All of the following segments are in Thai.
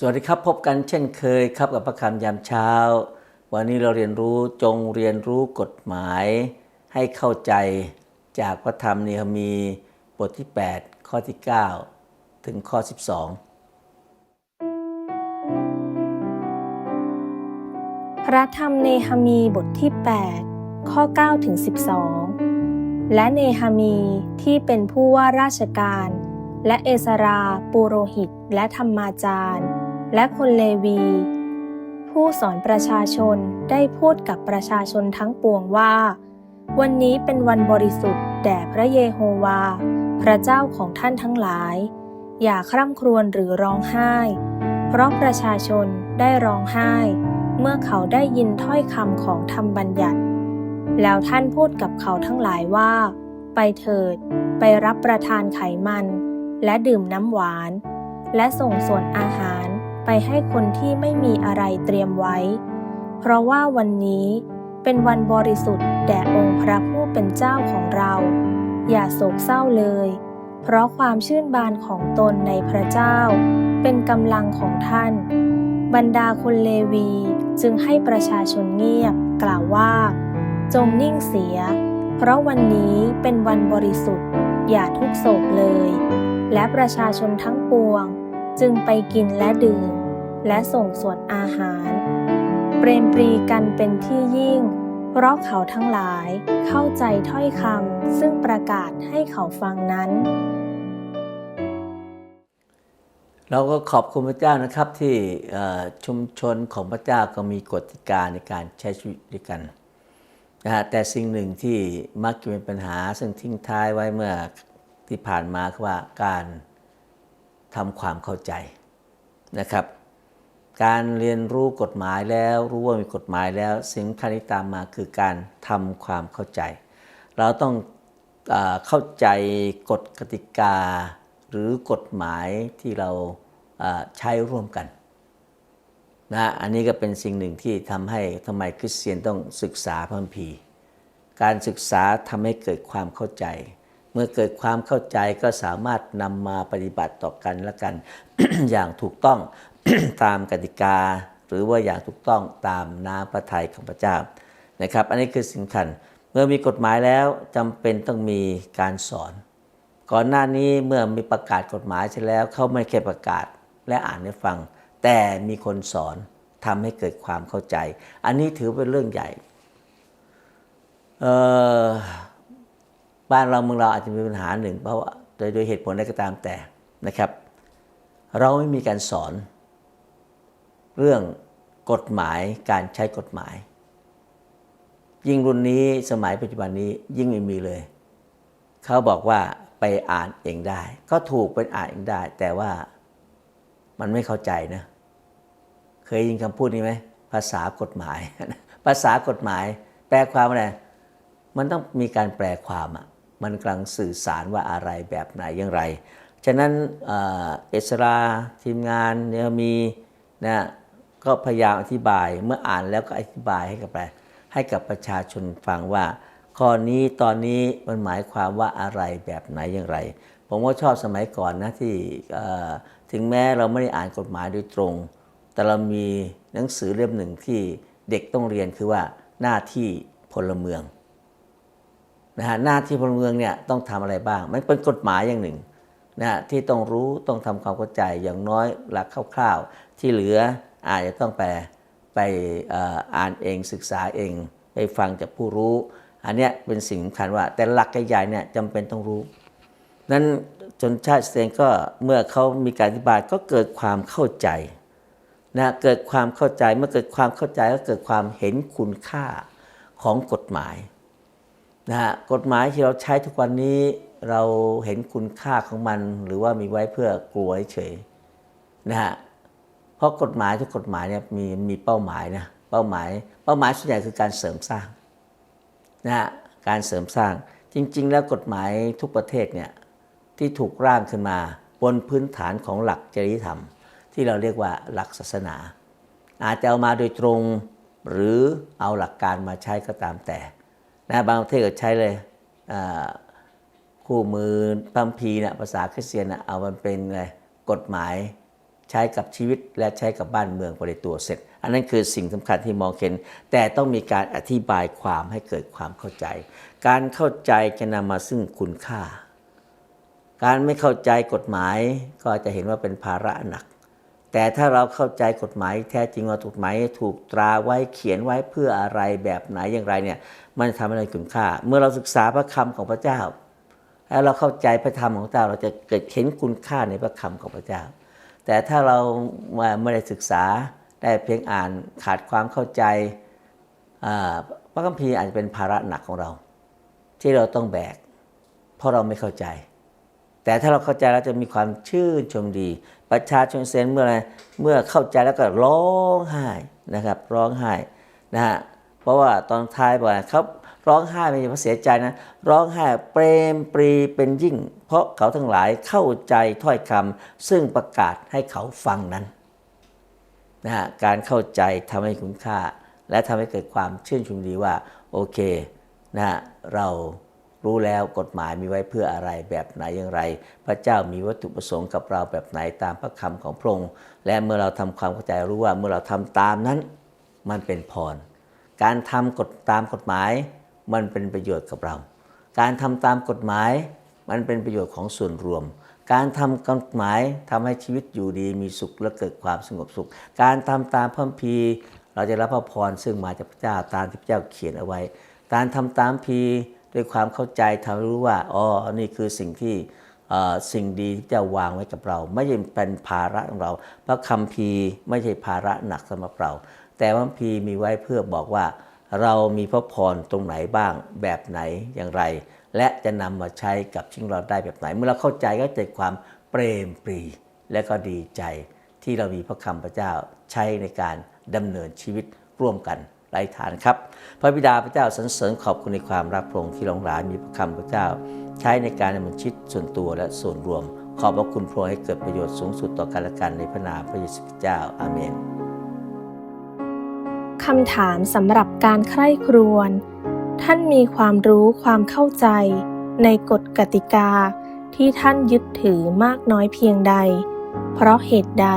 สวัสดีครับพบกันเช่นเคยครับกับพระคำยามเช้า วันนี้เราเรียนรู้จงเรียนรู้กฎหมาย ให้เข้าใจจากพระธรรมเนหมีบทที่ 8 ข้อที่ 9 ถึงข้อ 12 พระธรรมเนหมีบทที่ 8 ข้อ 9 ถึง 12 และเนหมีที่เป็นผู้ว่าราชการ และเอสรา ปูโรหิต และธรรมาจารย์ และคนเลวี ผู้สอนประชาชนได้พูดกับประชาชนทั้งปวงว่า วันนี้เป็นวันบริสุทธิ์แด่พระเยโฮวา พระเจ้าของท่านทั้งหลาย อย่าคร่ำครวญหรือร้องไห้ เพราะประชาชนได้ร้องไห้ เมื่อเขาได้ยินถ้อยคำของธรรมบัญญัติ แล้วท่านพูดกับเขาทั้งหลายว่า ไปเถิด ไปรับประทานไขมัน และดื่มน้ำหวาน และส่งส่วนอาหาร ไปให้คนที่ไม่มีอะไรเตรียมไว้ เพราะว่าวันนี้เป็นวันบริสุทธิ์แด่องค์พระผู้เป็นเจ้าของเรา อย่าโศกเศร้าเลย เพราะความชื่นบานของตนในพระเจ้า เป็นกำลังของท่าน บรรดาคนเลวีจึงให้ประชาชนเงียบกล่าวว่า จงนิ่งเสีย เพราะวันนี้เป็นวันบริสุทธิ์ อย่าทุกโศกเลย และประชาชนทั้งปวง จึงไปกินและดื่ม และส่งส่วนอาหาร เปรมปรีกันเป็นที่ยิ่ง เพราะเขาทั้งหลายเข้าใจถ้อยคำซึ่งประกาศให้เขาฟังนั้น เราก็ขอบคุณพระเจ้านะครับที่ชุมชนของพระเจ้าก็มีกติกาในการใช้ชีวิตด้วยกันนะฮะแต่สิ่งหนึ่งที่มักจะเป็นปัญหาซึ่งทิ้งท้ายไว้เมื่อที่ผ่านมาคือว่าการ ทำความเข้าใจนะครับ การเรียนรู้กฎหมายแล้วรู้ว่ามีกฎหมายแล้ว สิ่งคัญที่ตามมาคือการทำความเข้าใจ เราต้องเอเข้าใจกฎกติกา หรือกฎหมายที่เราเอ่อใช้ร่วมกันนะอันนี้ก็เป็นสิ่งหนึ่งที่ทำให้ทำไมคริสเตียนต้องศึกษาพระคัมภีร์การศึกษาทำให้เกิดความเข้าใจ เมื่อเกิดความเข้าใจก็สามารถนำมาปฏิบัติต่อกันและกัน อย่างถูกต้องตามกติกา หรือว่าอย่างถูกต้องตามน้ำพระทัยของพระเจ้านะครับ อันนี้คือสิ่งสำคัญเมื่อมีกฎหมายแล้วจำเป็นต้องมีการสอน ก่อนหน้านี้เมื่อมีประกาศกฎหมายเสร็จแล้วเขาไม่แค่ประกาศและอ่านให้ฟัง แต่มีคนสอนทำให้เกิดความเข้าใจ อันนี้ถือเป็นเรื่องใหญ่เออ บ้านเราเมืองเราอาจจะมีปัญหาหนึ่ง เพราะว่าโดยโดยเหตุผลใดก็ตามแต่นะครับ เราไม่มีการสอน เรื่องกฎหมายการใช้กฎหมาย ยิ่งรุ่นนี้สมัยปัจจุบันนี้ยิ่งไม่มีเลย เขาบอกว่าไปอ่านเองได้ ก็ถูกเป็นอ่านเองได้ แต่ว่ามันไม่เข้าใจนะเคยยินคำพูดนี้ไหมภาษากฎหมาย ภาษากฎหมาย แปลความอะไรมันต้องมีการแปลความอะ มันกำลังสื่อสารว่าอะไรแบบไหนอย่างไร ฉะนั้นเอเสราทีมงานเนี่ยมีนะก็พยายามอธิบายเมื่ออ่านแล้วก็อธิบายให้กับไรให้กับประชาชนฟังว่า ข้อนี้ตอนนี้มันหมายความว่าอะไรแบบไหนอย่างไร ผมก็ชอบสมัยก่อนนะที่ถึงแม้เราไม่ได้อ่านกฎหมายโดยตรง แต่เรามีหนังสือเล่มหนึ่งที่เด็กต้องเรียนคือว่าหน้าที่พลเมือง นะฮะหน้าที่พลเมืองเนี่ยต้องทำอะไรบ้าง มันเป็นกฎหมายอย่างหนึ่งนะฮะที่ต้องรู้ต้องทำความเข้าใจอย่างน้อยหลักคร่าวๆ ที่เหลืออาจจะต้องไปไปอ่ออ่านเองศึกษาเอง ไปฟังจากผู้รู้ อันนี้เป็นสิ่งสำคัญว่า แต่หลักใหญ่ๆเนี่ยจำเป็นต้องรู้ นั้นจนชาติเซนก็เมื่อเขามีการอธิบายก็เกิดความเข้าใจนะเกิดความเข้าใจเมื่อเกิดความเข้าใจก็เกิดความเห็นคุณค่าของกฎหมาย นะฮะกฎหมายที่เราใช้ทุกวันนี้เราเห็นคุณค่าของมัน หรือว่ามีไว้เพื่อกลัวเฉยนะฮะเพราะกฎหมายทุกกฎหมายเนี่ยมีมีเป้าหมายนะเป้าหมาย เป้าหมายส่วนใหญ่คือการเสริมสร้างนะฮะการเสริมสร้างจริง ๆ แล้วกฎหมายทุกประเทศเนี่ยที่ถูกร่างขึ้นมาบนพื้นฐานของหลักจริยธรรม ที่เราเรียกว่าหลักศาสนา อาจจะเอามาโดยตรงหรือเอาหลักการมาใช้ก็ตามแต่ นะบางประเทศก็ใช้เลยคู่มือพัมพีเนี่ยภาษาคริสเตียนน่ะเอามันเป็นไงกฎหมายใช้กับชีวิตและใช้กับบ้านเมืองไปในตัวเสร็จ อันนั้นคือสิ่งสำคัญที่มองเห็น แต่ต้องมีการอธิบายความให้เกิดความเข้าใจ การเข้าใจจะนำมาซึ่งคุณค่า การไม่เข้าใจกฎหมายก็จะเห็นว่าเป็นภาระหนัก แต่ถ้าเราเข้าใจกฎหมายแท้จริงว่ากฎหมายถูกตราไว้เขียนไว้เพื่ออะไรแบบไหนอย่างไรเนี่ยมันจะทำให้เราคุณค่า เมื่อเราศึกษาพระคำของพระเจ้า แล้วเราเข้าใจพระธรรมของเจ้าเราจะเกิดเห็นคุณค่าในพระคำของพระเจ้า แต่ถ้าเราไม่ได้ศึกษาได้เพียงอ่านขาดความเข้าใจพระคัมภีร์อาจจะเป็นภาระหนักของเรา ที่เราต้องแบก เพราะเราไม่เข้าใจ แต่ถ้าเราเข้าใจแล้วจะมีความชื่นชมดี ประชาชนเซนเมื่อไรเมื่อเข้าใจแล้วก็ร้องไห้นะครับ ร้องไห้นะฮะเพราะว่าตอนท้ายบอกเขาร้องไห้ไม่ใช่เพราะเสียใจนะ ร้องไห้เปรมปรีเป็นยิ่ง เพราะเขาทั้งหลายเข้าใจถ้อยคำซึ่งประกาศให้เขาฟังนั้นนะฮะการเข้าใจทำให้คุณค่า และทำให้เกิดความชื่นชมดีว่าโอเคนะฮะเรา รู้แล้วกฎหมายมีไว้เพื่ออะไรแบบไหนอย่างไร พระเจ้ามีวัตถุประสงค์กับเราแบบไหนตามพระคำของพระองค์และเมื่อเราทำความเข้าใจรู้ว่าเมื่อเราทำตามนั้นมันเป็นพร การทำกฎตามกฎหมายมันเป็นประโยชน์กับเรา การทำตามกฎหมายมันเป็นประโยชน์ของส่วนรวม การทำกฎหมายทำให้ชีวิตอยู่ดีมีสุขและเกิดความสงบสุข การทำตามพระคัมภีเราจะรับพระพรซึ่งมาจากพระเจ้าตามที่พระเจ้าเขียนเอาไว้ การทำตามพี ด้วยความเข้าใจทำให้รู้ว่าอ๋อนี่คือสิ่งที่สิ่งดีที่จะวางไว้กับเรา ไม่ใช่เป็นภาระของเราพระคัมภีไม่ใช่ภาระหนักสำหรับเรา แต่พระคัมภีมีไว้เพื่อบอกว่า เรามีพระพรตรงไหนบ้างแบบไหนอย่างไร และจะนำมาใช้กับชีวิตเราได้แบบไหน เมื่อเราเข้าใจก็เกิดความเปรมปรีและก็ดีใจ ที่เรามีพระคำพระเจ้าใช้ในการดำเนินชีวิตร่วมกัน ไร้ฐานครับ พระบิดาพระเจ้าสรรเสริญขอบคุณในความรักพระองค์ที่หลงหลานมีพระคำพระเจ้า ใช้ในการดำเนินชีวิตส่วนตัวและส่วนรวม ขอบพระคุณพระองค์ให้เกิดประโยชน์สูงสุดต่อกันและกันในพระนามพระเยซูคริสต์เจ้าอาเมนคำถามสำหรับการใคร่ครวญท่านมีความรู้ความเข้าใจ ในกฎกติกาที่ท่านยึดถือมากน้อยเพียงใด เพราะเหตุใด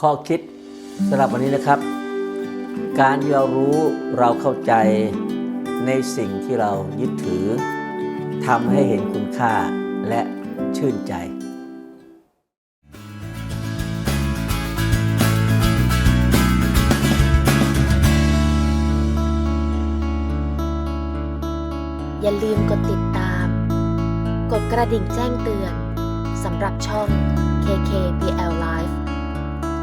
ข้อคิดสำหรับวันนี้นะครับ การที่เรารู้เราเข้าใจในสิ่งที่เรายึดถือทำให้เห็นคุณค่าและชื่นใจอย่าลืมกดติดตาม กดกระดิ่งแจ้งเตือนสำหรับช่อง KKBL Live